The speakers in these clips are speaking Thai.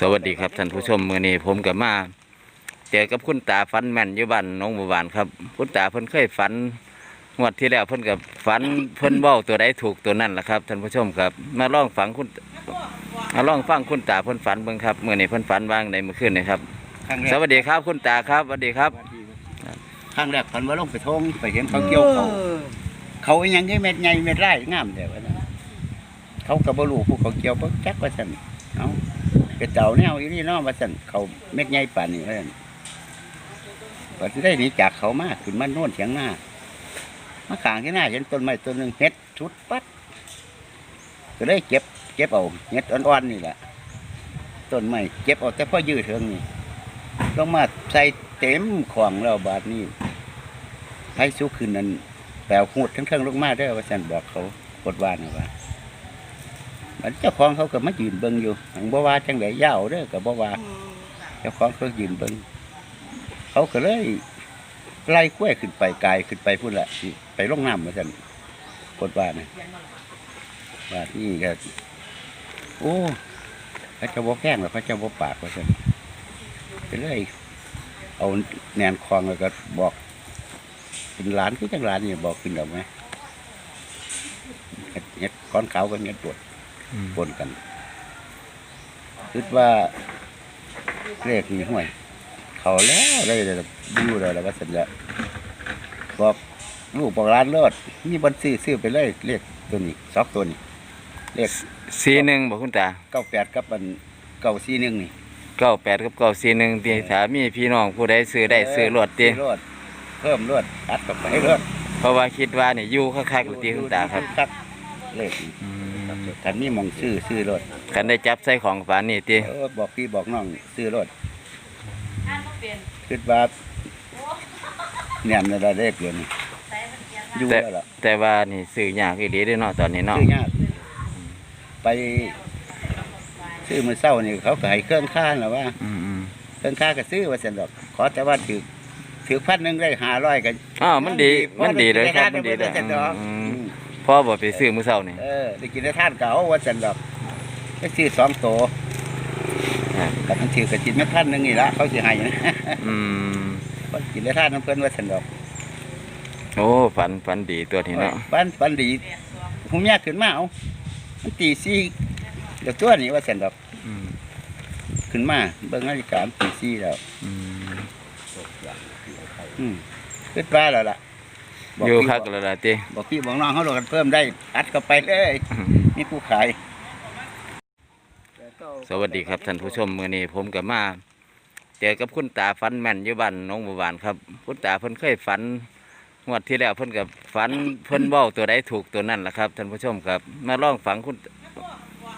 สวัสดีครับท่านผู้ชมมื้อนี้ผมกับมาเจอกับคุณตาฝันแม่นอยู่บ้านหน้องบัวบานครับ คุณตาเพิ่นเคยฝันงวดที่แล้วเพิ่นกับฝันเพิ่นเว้าตัวใดถูกตัวนั้นล่ะครับท่านผู้ชมครับ มาลองฟังคุณมาลองฟังคุณตาเพิ่นฝันเบิ่งครับมื้อนี้เพิ่นฝันว่างในเมื่อคืนนี่ครับครั้งแรกสวัสดีครับคุณตาครับสวัสดีครับครั้งแรกพันว่าลงไปทงไปเห็นเขาเกี่ยวเขาเขาอิหยังให้เม็ดใหญ่เม็ดไร่งามแต่ว่านั้นเขากับบลูผู้เขาเกี่ยวเพิ่จักว่าสันเอา กระเจ้าแนวอยู่นี่เนาะว่าสันเขาเม็ดใหญ่ป่านนี้ว่าสันก็จะได้หนีจากเขามาขึ้นมาโน่นเถียงหน้ามาขางที่หน้าเห็นต้นไม้ต้นหนึ่งเฮ็ดชุดปัดก็ได้เก็บ เก็บเอาเฮ็ดอ่อนๆนี่แหละต้นไม้เก็บเอาแต่พอยืดเถิงนี่ต้องมาใส่เต็มของเราบาทนี้ให้สุขึ้นนั้นแปลหูดทั้งเครื่องลงมาได้ว่าสันบอกเขากดว่านะว่า มันเจ้าของเขาก็มายืนเบิ่งอยู่หังบ่ว่าจังไดยาวเด้อก็บ่ว่าเจ้าของเขายืนเบิ่งเขาก็เลยไล่กล้วยขึ้นไปไกลขึ้นไปพุ่นละไปลงน้ำว่าสันกดว่านะว่านี่ก็โอ้พระเจ้าบ่แข้งหรอพระเจ้าบ่ปากว่าสันไปเลย เอาแนนคลองแล้วก็บอกเป็นหลานคือจังหลานนี่บอกขึ้นดอกไหมเฮ็ดก้อนขาวกับเฮ็ดปวด ปนกันคิดว่าเลขนี่ห่วย เขาแล้วได้เลยดูเลยแล้วก็เสร็จแล้วบอกลูกบอกร้านเลิศนี่บันซื้อซื้อไปเลยเลขตัวนี้สองตัวนี้เลขสีหนึ่งบอกคุณตาเก้าแปดกับอันเก้าสี่หนึ่งนี่เก้าแปดกับเก้าสี่หนึ่งตีถามีพี่น้องผู้ใดซื้อได้ซื้อรวดตีซื้อรวดเพิ่มรวดอัดกับไปรวดเพราะว่าคิดว่านี่อยู่คักๆหรือตีคุณตาครับครับเลข คันนี้มองซื้อซื้อรถกันได้จับใส่ของฝานนี่ตีเออบอกพี่บอกน้องซื้อรถคิดว่าเนี่ยมันได้เลขเดียวนี่อยู่แต่แล้วล่ะแต่ว่านี่ซื้อยากอีหลีเด้อเนาะตอนนี้เนาะซื้อยากไปซื้อมือเศร้านี่เขาก็ให้เครื่องค่าแล้วว่า อืมอืมเครื่องค่าก็ซื้อว่าเสนดอก ขอแต่ว่าถือถือพันหนึ่งได้ห้าร้อยกัน อ้าวมันดีมันดีเลยครับมันดีเลยเสนดอกอืม พ่อบอกไปซื้อมื้อเช้านี่เออได้กินได้ท่านเก่าว่าเสนดอกก็ซื้อสองโตวอ่ากับมันถือกระจินไม่พันหนึ่งนี่ละเขาสิให้นะอืมก็กินได้ท่านน้ำเพิ่นว่าเสนดอกโอ้ฝันฝันดีตัวนี้เนาะบ้านปันดีผมยากขึ้นมาเอามันตีซี่เดี๋ยวตัวนี้ว่าเสนดอกอืมขึ้นมาเบิ่งนาฬิกามันตีซี่แล้วอืมอืมขึ้นมาแล้วล่ะบก อยู่พี่คักบอกแล้วล่ะติบอกพี่บอกน้องเขาโดนกันเพิ่มได้อัดเข้าไปเลยนี่ผู้ขาย สวัสดีครับท่านผู้ชมมื้อนี้ผมกับมาเจอกับคุณตาฝันแม่นอยู่บ้านหน้องบัวบานครับ คุณตาเพิ่นเคยฝันงวดที่แล้วเพิ่นกับฝันเพิ่นเว้าตัวใดถูกตัวนั้นล่ะครับท่านผู้ชมครับ มาลองฟังคุณ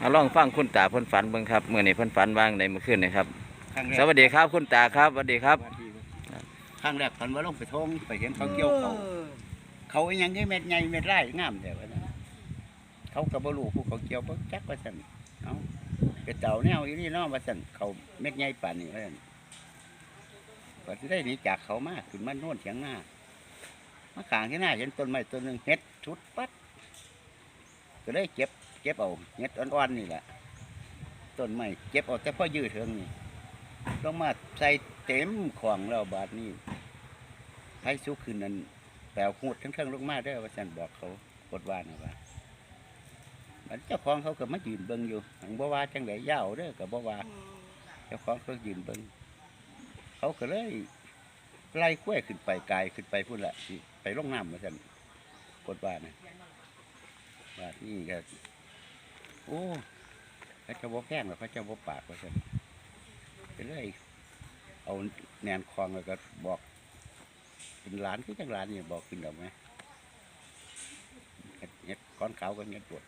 มาลองฟังคุณตาเพิ่นฝันเบิ่งครับมื้อนี้เพิ่นฝันว่างในเมื่อคืนนี่ครับครั้งแรกสวัสดีครับคุณตาครับสวัสดีครับ ครั้งแรกพันว่าลงไปทงไปเห็นเขาเกี่ยวเขาเขาอิหยังให้เม็ดใหญ่เม็ดไร่งามแต่ว่านั้นเขากับบลูผู้เขาเกี่ยวเพิ่จักว่าสันเอากระเจ้าแนวอยู่นี่เนาะว่าสันเขาเม็ดใหญ่ป่านนี้ว่าสันก็จะได้หนีจากเขามาขึ้นมาโน่นเถียงหน้ามาขางที่หน้าเห็นต้นไม้ต้นหนึ่งเฮ็ดชุดปัดก็ได้เก็บเก็บเอาเฮ็ดอ่อนๆนี่แหละต้นไม้เก็บเอาแต่พอยืดเถิงนี่ต้องมาใส่เต็มของเราบาทนี้ ให้สุขึ้นนั้นแปลหูดทั้งเครื่องลงมาได้ว่าสันบอกเขากดว่านะว่ามันเจ้าของเขาก็มายืนเบิ่งอยู่หังบ่ว่าจังไดยาวเด้อก็บ่ว่าเจ้าของเขายืนเบิ่งเขาก็เลยไล่กล้วขึ้นไปไกลขึ้นไปพุ่นละไปลงน้ำว่าสันกดว่านะว่านี่ก็โอ้พระเจ้าบ่แข้งหรอพระเจ้าบ่ปากว่าสันไปเลยเอาแนนคลองแล้วก็บอก เป็นหลานคือจังหลานนี่บอกขึ้นดอกไหมเฮ็ดเฮ็ดก้อนขาวกับเฮ็ดปวด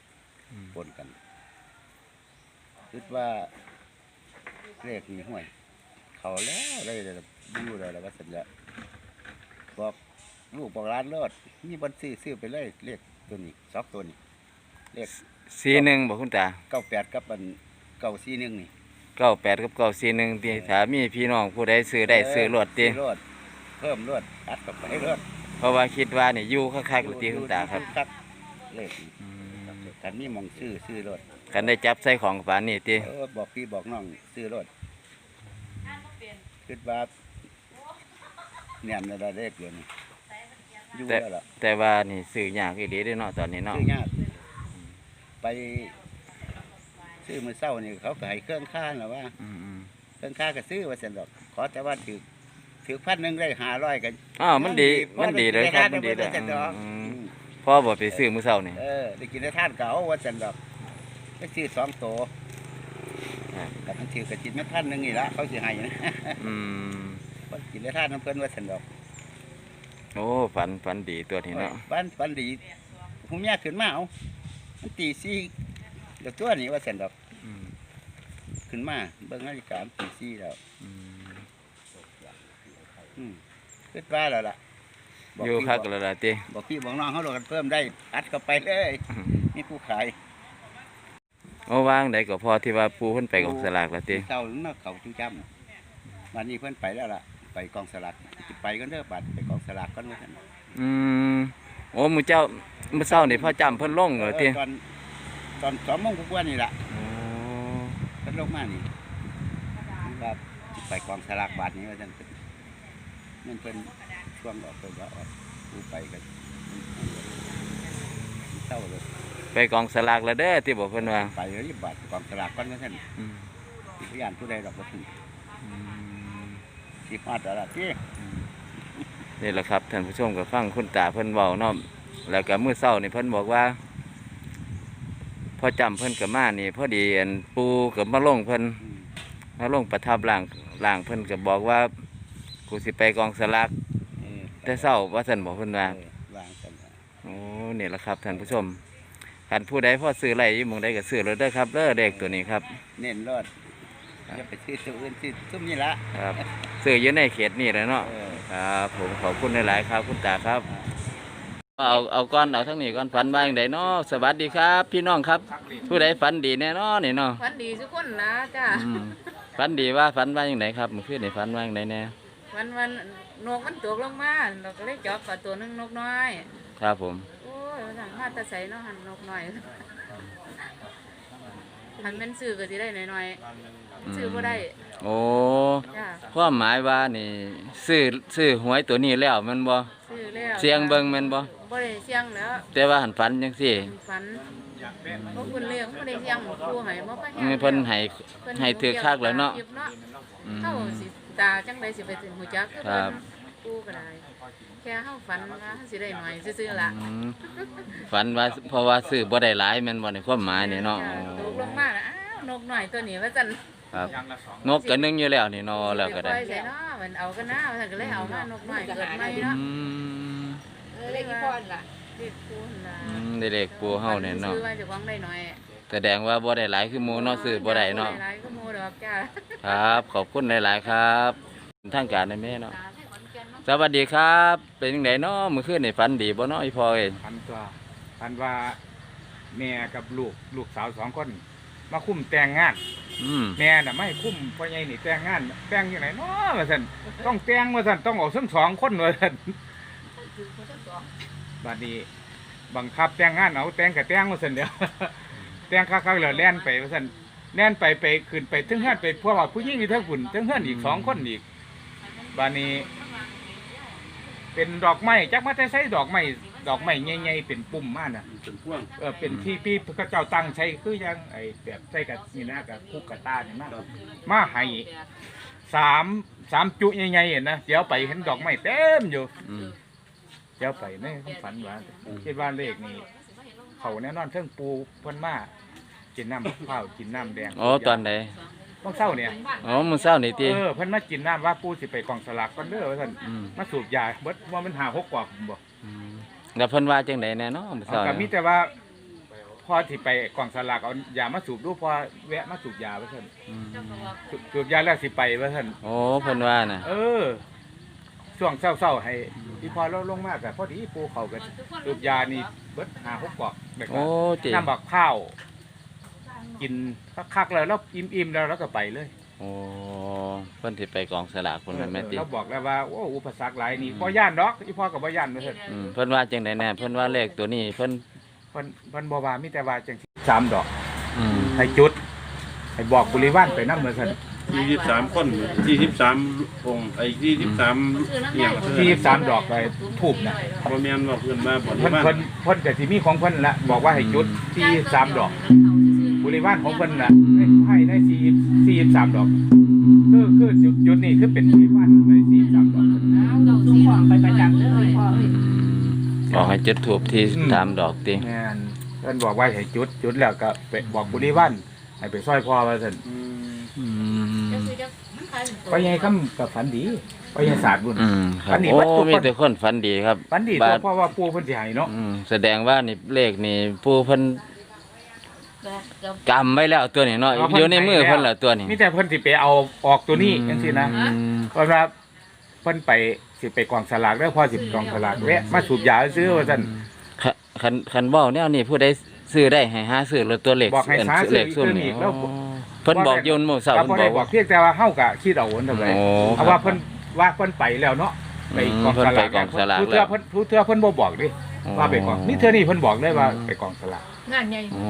ปนกันคิดว่าเลขนี่ห่วย เขาแล้วได้เลยดูเลยแล้วก็เสร็จแล้วบอกลูกบอกร้านเลิศนี่บันซื้อซื้อไปเลยเลขตัวนี้สองตัวนี้เลขสีหนึ่งบอกคุณตาเก้าแปดกับอันเก้าสี่หนึ่งนี่เก้าแปดกับเก้าสี่หนึ่งตีถามีพี่น้องผู้ใดซื้อได้ซื้อรวดตีซื้อรถ เพิ่มรถอัดกับไปรถเพราะว่าคิดว่านี่อยู่คักๆหรือตีคุณตาครับครับเลขนี่อืมกันนี่มองซื้อซื้อรถกันได้จับใส่ของฝานนี่ติเออบอกพี่บอกน้องซื้อรถคิดว่าเนี่ยมันได้เลขเดียวนี่อยู่แต่แล้วล่ะแต่ว่านี่ซื้อยากอีหลีเด้เนาะตอนนี้เนาะซื้อยากไปซื้อมือเศร้านี่เขาก็ให้เครื่องค่าแล้วว่าอืมเครื่องค่าก็ซื้อว่าเสร็จดอกขอแต่ว่าถือ ถือพันหนึ่งได้ห้าร้อยกันๆอ้าวมันดีมันดีเลยครับมันดีเลยเสร็จดอกอืมพ่อบ่ไปซื้อมื้อเช้านี่ เออได้กินได้ท่านเก่าว่าเสร็จดอกก็ซื้อสองโตครับกับมันถือกระจินไม่พันหนึ่งนี่ละเขาสิให้นะอืมก็กินได้ท่านน้ำเพิ่นว่าเสร็จดอกโอ้ฝันฝันดีตัวนี้เนาะบ้านปันดีผมอยากขึ้นมาเอามันตีซี่เดี๋ยวตัวนี้ว่าเสร็จดอกอืมขึ้นมาเบิ่งนาฬิกาตีซี่แล้วอืม อืมคิดว่าแล้วล่ะบอยู่พี่คักบอกแล้วล่ะติบอกพี่บอกน้องเขาโหลดกันเพิ่มได้อัดเข้าไปเลยนี่ผู้ขายโอ้วางได้ก็พอที่ว่าปูเพิ่นไปกองสลากแล้วติเจ้าหน้าเขาจุจำวันนี้เพิ่นไปแล้วล่ะ ไปกองสลากสิไปก็เด้อบัดไปกองสลากก็ว่าซั่น อืมโอ้มื้อเจ้ามื้อเช้านี่พ่อจำเพิ่นลงเหรอติตอนตอนสองโมงกว่าๆนี่ล่ะโอ้เพิ่นลงมานี่ว่าสิไปกองสลากบาทนี้ว่าซั่น มันเพิ่นช่วงออกเพิ่นว่าออกผู้ไปกันเศร้าเลยไปกองสลากแล้วเด้อที่บอกเพิ่นว่าไปเลยบาทกองสลากก่อนว่าซั่นอืมสิพยานผู้ใดดอกบ่ถึงอืมสิฮอดแล้วล่ะพี่นี่แหละครับท่านผู้ชมก็ฟังคุณตาเพิ่นเว้าเนาะแล้วก็มื้อเช้านี่เพิ่นบอกว่าพอจำเพิ่นก็มานี่พอดีอันปูก็มาลงเพิ่นอืมมาลงประทับร่างร่างเพิ่นก็บอกว่า กูสิไปกองสลากเออแต่เช้าว่าซั่นบอกเพิ่นว่าเออวางกันว่าโอ้นี่แหละครับท่านผู้ชมคันผู้ใดพอซื้ออะไรอยู่หม่องใดก็ซื้อแล้วเด้อครับเด้อเด็กตัวนี้ครับเน้นรอดอย่าไปซื้อตัวอื่นซื้อซุ่มนี่ละครับซื้ออยู่ในเขตนี่แหละเนาะเออครับผมขอบคุณหลายๆครับ คุณตาครับ เอาเอาก้อนเอาทั้งนี้ก้อนฝันบ้างไดเนาะสวัสดีครับ พี่น้องครับ ผู้ใดฝันดีแน่นอนนี่เนาะฝันดีทุกคนนะจ้าอืมฝันดีว่าฝันว่าอย่างไรครับเมื่อคืนนี่ฝันว่าอย่างไรแน่ วันวันนกมันตกลงมาเราก็เลยจับกับตัวหนึงนกน้อย ครับผม โอ้ยว่าซั่นมาแตะใส่เนาะหันนกน้อยหันเป็นซื้อก็สิได้หน่อยๆซื้อบ่ได้โอ้จ้าความหมายว่านี่ซื้อซื้อหวยตัวนี้แล้วแมันบ่ซื้อแล้วเสียงเบิ่งแม่นบ่บ่ได้เสียงแล้วแต่ว่าหันฝันจังซี่ฝันเพราะคุณเลี้ยงบ่ได้เสียงครูให้บ่ค่อยเออเพิ่นให้ให้ถือคักแล้วเนาะคลิปเนาะอืเฮามสิ ตาจังไดสิไปถึงหูจักคือครัเพิ่บนครูก็ได้แค่เฮาฝันว่าเฮาสิได้หน่อยซื่อๆล่ะอืมฝันว่าเพราะว่าซื้อบ่ได้หลายแม่นบ่ในความหมายนี่เนาะจ้ตกลงมาแล้วอ้าวนกหน่อยตัวนี้ว่าจันครับนกก็นึงอยู่แล้วนี่เนาะแล้วก็ได้ปล่อยใส่เนาะมันเอากันนะมันก็เลยเอามานกหน่อยเกิดใหม่เนาะอืมเออเลขกี่พอนล่ะเลขคูณล่ะอืมได้เลขปูเฮาเนี่ยเนาะ ซื้อไว้เจะวางได้หน่อย แสดงว่าบ่ได้หลายคือหมู่เนาะซื้อบ่ได้เนาะบ่หลายก็หมู่ดอกจ้าครับ ขอบคุณหลาย ๆ ครับทางการในแม่เนาะตาให้ขอนแก่นเนาะสวัสดีครับ เป็นจังไดเนาะมื้อคืนนี่ฝันดีบ่เนาะอีพ่อเอ้ยพันตัวพันว่าแม่กับลูกลูกสาวสองคน มาคุ้มแต่งงาน อืม แม่น่ะไม่ให้คุ้มพ่อใหญ่นี่แต่งงานแต่งยังไงเนาะว่าซั่นต้องแต่งว่าซั่นต้องเอาทั้งสองคนว่าซั่นคือคนทั้งสองบัดนี้บังคับแต่งงานเอาแต่งกับแต่งว่าซั่นเดียว แต่งคักๆแล้วแล่นไปว่าซั่นแล่นไปไปขึ้นไปถึงเฮือนไปพวกว่าผู้หญิงอีกเท่าฝุ่นถึงเฮือนอีกสองคนอีกบัดนี้ เป็นดอกไม้จักมาแต่ใช้ดอกไม้ดอกไม้ใหญ่ๆเป็นปุ่มมาน่ะเป็นพ่วงเออเป็นที่พี่พระเจ้าตั้งใช้คือยังไอแบบใช้กับนี่นะกับคุกกับตาเนี่ยมากมาให้สามสามจุใหญ่ๆเห็นนะเดี๋ยวไปเห็นดอกไม้เต็มอยู่ อืม เดี๋ยวไปในความฝันว่าคิดว่าเลขนี้ เขาแน่นอนเทิงปูเพิ่นมากินน้ำข้าวกินน้ำแดงอ๋อตอนใดต้องเศร้าเนี่ยอ๋อมื้อเช้านี่ติเออเพิ่นมากินน้ำว่าปูสิไปกองสลากก่อนเด้อว่าซั่นอืมมาสูบยาเบิดว่ามันหาหกกว่าผมบอกอืมแล้วเพิ่นว่าจังไดแน่เนาะมื้อเอาเช้าก็มีนี่แต่ว่าพอที่ไปกองสลากเอายามาสูบดูพอแวะมาสูบยาว่าซั่นอืมสูสูบยาแล้วสิไปว่าท่านโอ้เพิ่นว่าน่ะ เออ ช่วงเศร้าๆให้ที่พอเราลงมากกับพอดีปูเขากันสูบยานี่เบิดหาหกกอกแล้วก็โอ้ติน้ำบักข้าว กินคักๆแล้วแล้วอิ่มๆแล้วเราก็ไปเลยโอ้เพิ่นสิไปกองสลากเพิ่นว่าแม่นติเราบอกแล้วว่าโอ้อุปสรรคหลายนี่พอย่านดอกอีพ่อกับบ่ย่านว่าท่านอืมเพิ่นว่าจังไดแน่เพิ่นว่าเลขตัวนี้เพิ่นเพิ่นเพิ่นบ่ว่ามีแต่ว่าจังซี่สามดอกอืมให้จุดให้บอกบริวารไปนำเหมือนกัน ยี่สิบสามคนยี่สิบสามองค์ไอ้ยี่สิบสามอย่างที่สามดอกไปทูบนะบ่แม่นว่าเพิ่นมาบ่เพิ่นได้เพิ่นเพิ่นกับที่มีของเพิ่นละบอกว่าให้จุดที่สามดอก บริวารของเพิ่นน่ะให้ให้ได้สี่สี่สามดอกคือคือจุดจุดนี้คือเป็นบริวารในสี่สามดอกส่งของไปประจำเลยพ่อเอ้ยบอกให้จุดถูกที่อืมสามดอกติแม่นเพิ่นบอกว่าให้จุดจุดแล้วก็ไปบอกบริวารให้ไปซอยพ่อว่าซั่นอืม ไปยังคำกับฝันดีไปยังศาสตร์บุญ อืมครัฝับนดีโอ้วัดทุกคน มีแต่คนฝันดีครับฝันดีบาตัวดเพราะว่าปู่เพิ่นสิให้เนาะอืมแสดงว่านี่เลขนี่ผู้เพิ่นแบบกับกำไว้แล้วตัวนี้เนาะอยู่ในมือเพิ่นแล้วตัวนี้มีแต่เพิ่นสิไปเอาออกตัวนี้จังซี่นะอืมเพราะว่าเพิ่นไปสิไปกองสลากแล้วพอสิกองสลากแวะมาสูบยาซื้อว่าซั่น คันคันคันเว้าแนวนี้ผู้ใดซื้อได้ให้หาซื้อแล้วตัวเลขบอกให้หาซื้อเลขซุ่มอีนี่กแล้ว อ๋อ เพิ่นบอกโยนหมู่เสาเราเพิ่นบ่บได้อกบอว่ากเพียงแต่ว่าเฮาก็คิดเอาเท่าไหร่โอ้เพราะว่าเพิ่นว่าเพิ่นไปแล้วเนาะไปกองเพิ่สนไปลากกองสลากผู้แล้เทื่อวเพิ่นผู้เทื่อเพิ่นบ่บอกดิว่าไปกองนี่เทื่อนี้เพิ่นบอกเลยว่าไปกองสลากงานใหญ่โอ้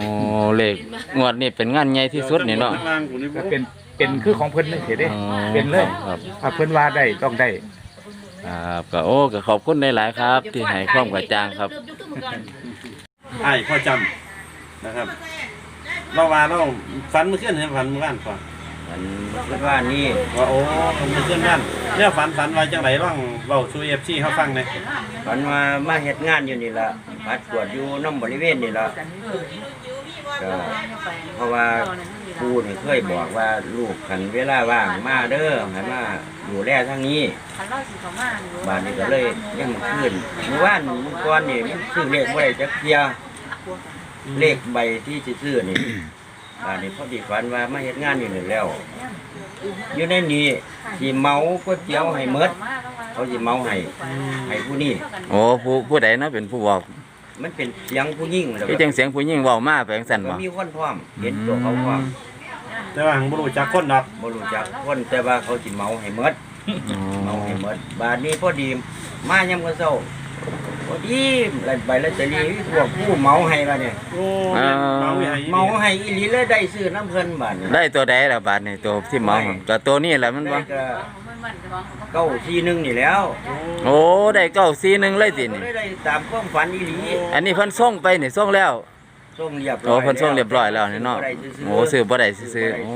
เลขงวดนี้เป็นงานใหญ่ที่สุดนี่เนาะข้างล่างกูนี่ก็บ่เป็นเป็นคือของเพิ่นนี่เสียเด้ อ๋อเป็นเลย ครับถ้าเพิ่นว่าได้ต้องได้ ครับก็โอ้ก็ขอบคุณหลายๆครับ ที่ให้ความกระจ่างครับเริ่มยุคทุกก่อนไอ้พ่อจำนะครับ เราว่าเราฝันเมื่อคืนเห็นฝันเมื่อวานก่อนมันคิดว่านี่ว่าโอ้เมื่อคืนนั่นเนี่ยฝันฝันว่าจังไดร่องเว้าสู่ FC เฮาฟังหน่อยฝันว่ามาเฮ็ดงานอยู่นี่ล่ะพัดกวดอยู่น้ำบริเวณนี่ล่ะก็เพราะว่าครูนี่เคยบอกว่าลูกขันเวลาว่างมาเด้อให้มาดูแลทางนี้คันเล่าสิเขามาอยู่บ้านนี้ก็เลยยังขึ้นเมื่อวานเมื่อก่อนนี่มันซื้อเลขบ่ได้จักเที่ย เลขใบที่สิซื้อนี่บ้านนี้พอดีฝันว่ามาเฮ็ดงานอยู่นี่แล้ว อยู่ในนี้สิเมาก๋วยเตี๋ยวให้หมดเขาสิเมาให้ให้ผู้นี้โอ้ผู้ผู้ใดเนาะเป็นผู้บอกมันเป็นเสียงผู้หญิงแล้วที่จังเสียงผู้หญิงเว้ามาไปจังซั่นก็บ่มีคนพร้อมเห็นตัวเขาพร้อมแต่ว่าหังบ่รู้จักคนดอกบ่รู้จักคนแต่ว่าเขาสิเมาให้หมดอ๋อเมาให้หมดบาดนี้พอดีมายามมื้อเช้า พอดีใบใบลอตเตอรี่พวกผู้เมาให้ว่าเนี่ย โอ้เนี่ยเมาอีให้อีเมาให้อีหลีเลยได้ซื้อน้ำเพิ่นบาดนี้ได้ตัวใดล่ะบาดนี่ตัวที่เมาก็ตัวนี้แหละมันบ่ได้ก็มันมันจะมองเก้าทีหนึงนี่แล้วโอ้ได้เก้าสี่หนึ่งเลยตินี่ก็ได้ตามความฝันอีหลีอันนี้เพิ่นส่งไปนี่ส่งแล้ว ส่งเรียบร้โอ้อยเพิ่นส่งเรียบร้อยแล้วนี่เนาะบ่ได้ซื้อๆโอ้ซื้อบ่ได้ซื้อๆโอ้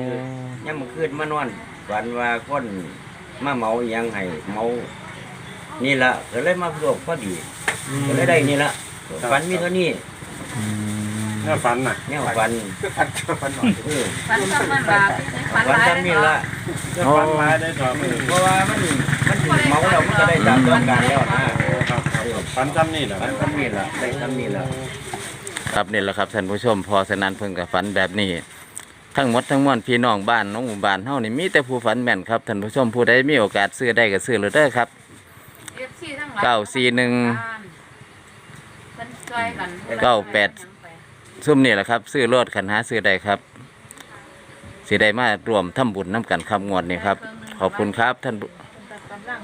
ยามมื้อคืนมานอนฝันว่าคนมาเมาอีหยังให้เมา นี่ละก็เลยมาพวกพอดีก็เลยได้นี่ละฝันมีเท่านี้เนี่ยฝันน่ะเนี่ยฝันพันพันหน่อยเออฟันซ้ำมันบาปฟันฝันหลายซ้ำนี่ละเนี่ยฝันหลายได้ดอกมือเพราะว่ามันมันถึงเมาแล้วมันก็ได้ตามต้องการแล้วนะครับฝันจำนี่แหละฝันซ้ำนี่ละได้ซ้ำนี่ละครับนี่แหละครับท่านผู้ชมพอสนั้นเพิ่นก็ฝันแบบนี้ทั้งหมดทั้งมวลพี่น้องบ้านน้องหมู่บ้านเฮานี่มีแต่ผู้ฝันแม่นครับท่านผู้ชมผู้ใดมีโอกาสซื้อได้ก็ซื้อเลยเด้อครับ FC ทั้งหลาย เก้าสี่หนึ่งเพิ่นช่วยกันเก้าแปด ซุ่มนี่แหละครับ ซื้อรถขันหาซื้อได้ครับสิได้มารวมทำบุญน้ำกันครับงวดนี้ครับ ขอบคุณครับท่านผู้กำลัง